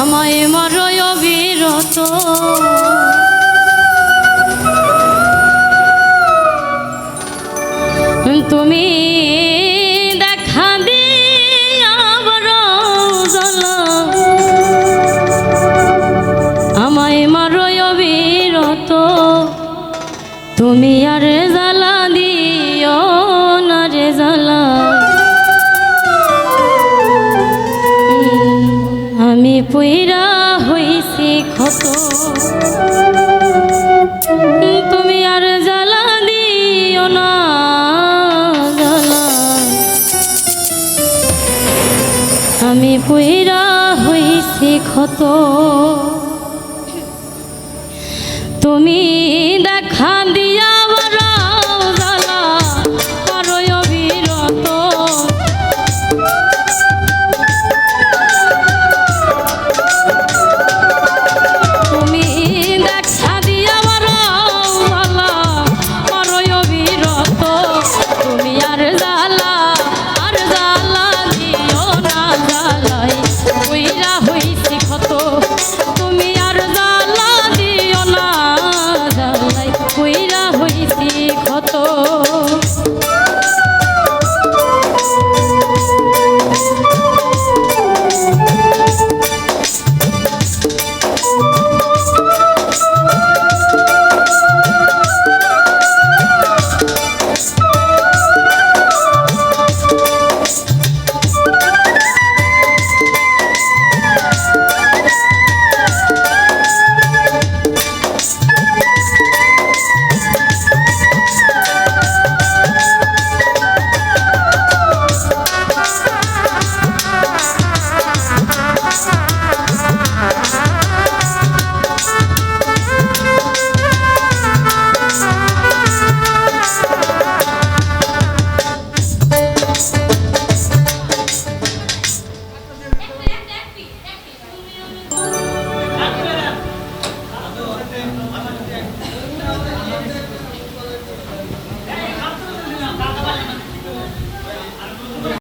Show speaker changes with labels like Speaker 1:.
Speaker 1: আমায় মারয় বিরত। তুমি আমি পুইরা হইছি ক্ষত। তুমি আর জ্বালা দিও না আমি পুইরা হইছি ক্ষত। তুমি দেখা দি